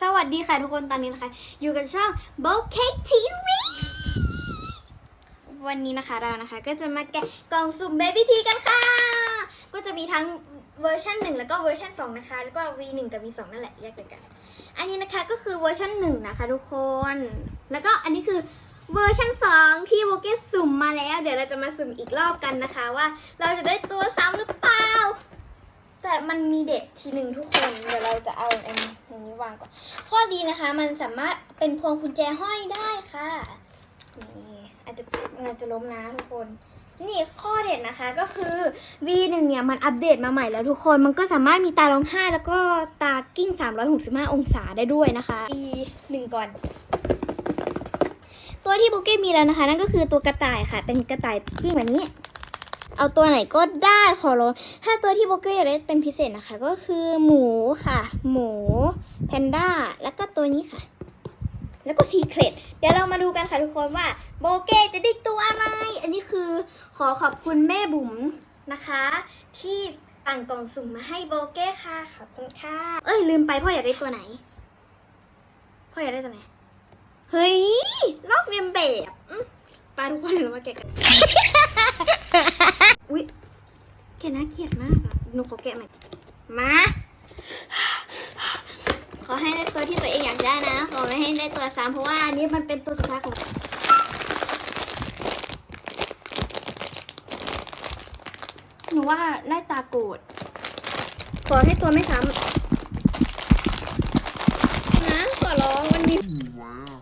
สวัสดีค่ะทุกคนตอนนี้นะคะ อยู่กับช่อง b o c a k e TV วันนี้นะคะเรานะคะ ก็จะมาแกะกล่องสุ่ม Baby T กันค่ะ ก็จะมีทั้งเวอร์ชัน1 แล้วก็เวอร์ชัน2 นะคะ แล้วก็ V1 กับ V2 นั่นแหละแยกกัน อันนี้นะคะก็คือเวอร์ชัน1 นะคะทุกคน แล้วก็อันนี้คือเวอร์ชัน2 ที่โบเกตสุ่มมาแล้ว เดี๋ยวเราจะมาสุ่มอีกรอบกันนะคะ ว่าเราจะได้ตัวซ้ำหรือเปล่า มันมีเด็ดทีหนึ่งทุกคน เดี๋ยวเราจะเอาอันนี้วางก่อน ข้อดีนะคะ มันสามารถเป็นพวงกุญแจห้อยได้ค่ะ นี่อาจจะอาจจะล้มนะทุกคน นี่ข้อเด็ดนะคะก็คือ V1 เนี่ยมันอัปเดตมาใหม่แล้วทุกคน มันก็สามารถมีตาร้องไห้แล้วก็ตากิ้ง 365 องศาได้ด้วยนะคะ V1 ก่อนตัวที่โบเก้มีแล้วนะคะ นั่นก็คือตัวกระต่ายค่ะ เป็นกระต่ายกิ้งแบบนี้ เอาตัวไหนก็ได้ขอร้องถ้าตัวที่โบเก้อยากได้เป็นพิเศษนะคะ ก็คือหมูค่ะ หมูแพนด้าแล้วก็ตัวนี้ค่ะ แล้วก็ซีเครตเดี๋ยวเรามาดูกันค่ะทุกคนว่าโบเก้จะได้ตัวอะไร อันนี้คือขอขอบคุณแม่บุ๋มนะคะ ที่สั่งกล่องสุ่มมาให้โบเก้ค่ะขอบคุณค่ะ เอ้ยลืมไปพ่ออยากได้ตัวไหน พ่ออยากได้ตัวไหน เฮ้ยลอกเรียนแบบไปทุกคนเดี๋ยวเรามาแกะกัน อุ๊ยแกน่าเกลียดมากอะหนูขอแกะใหม่มา ขอให้ได้ตัวที่ตัวเองอยากได้นะ ขอไม่ให้ได้ตัวซ้ำเพราะว่าอันนี้มันเป็นตัวสุดท้ายของหนูว่าได้ตาโกรธขอให้ตัวไม่ซ้ำนะขอร้องวันนี้ Wow.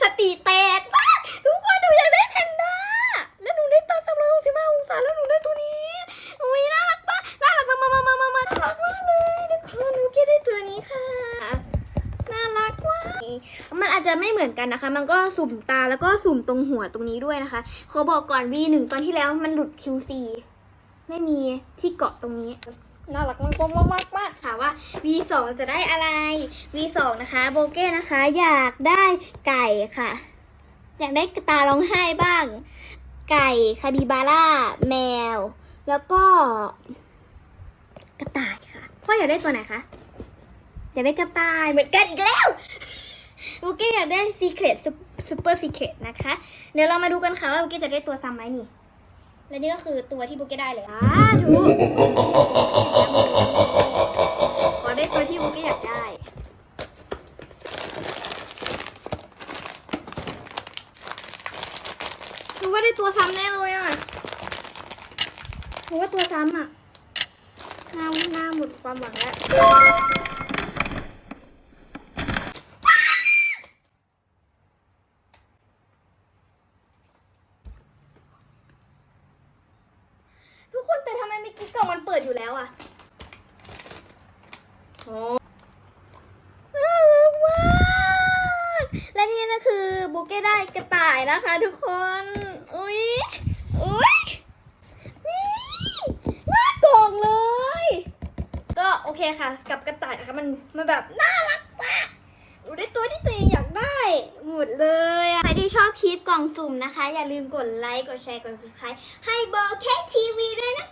สติแตกมากทุกคนหนูอยากได้แพนด้า แล้วหนูได้ตาสามร้อยหกสิบห้าองศาแล้วหนูได้ตัวนี้ อุ้ยน่ารักปะน่ารักมากมามามามาน่ารักมากเลยทุกคนหนูแค่ได้ตัวนี้ค่ะ น่ารักมากมัน อาจจะไม่เหมือนกันนะคะ มันก็สุ่มตาแล้วก็สุ่มตรงหัวตรงนี้ด้วยนะคะ ขอบอกก่อน V1 ตอนที่แล้วมันหลุด QC ไม่มีที่เกาะตรงนี้ น่ารักมากมากมากมากถามว่า V2 จะได้อะไร V2 นะคะโบเก้นะคะ อยากได้ไก่ค่ะ อยากได้กระตาร้องไห้บ้าง ไก่คาบิบาร่าแมว แล้วก็ กระต่ายค่ะพ่ออยากได้ตัวไหนคะอยากได้กระต่ายเหมือนกันอีกแล้ว บเก้อยากได้ซีเครตซูเปอร์ซีเครตนะคะ เดี๋ยวเรามาดูกันค่ะว่าบเก้จะได้ตัวซ้ำไหมนี่ และนี่ก็คือตัวที่บเก้ได้เลยอ่าดูขอได้ตัวที่บเก้อยากได้หนูว่าได้ตัวซ้ำแน่เลยอะหนูว่าตัวซ้ำอะหน้าหน้าหมดความหวังแล้ว ทุกคนแต่ทำไมเมื่อกี้กล่องมันเปิดอยู่แล้วอะโอ้น่ารักมากและนี่นะคือโบเก้ได้กระต่ายนะคะทุกคน อุ้ยอุ้ยนี่หน้ากล่องเลย ก็โอเคค่ะ กับกระต่ายนะคะมันมันแบบน่ารักมากหนูได้ตัวที่ตัวเองอยากได้ หมดเลยอะใครที่ชอบคลิปกล่องสุ่มนะคะ อย่าลืมกดไลค์ กดแชร์ กด subscribe ให้โบเก้ทีวีด้วยนะคะ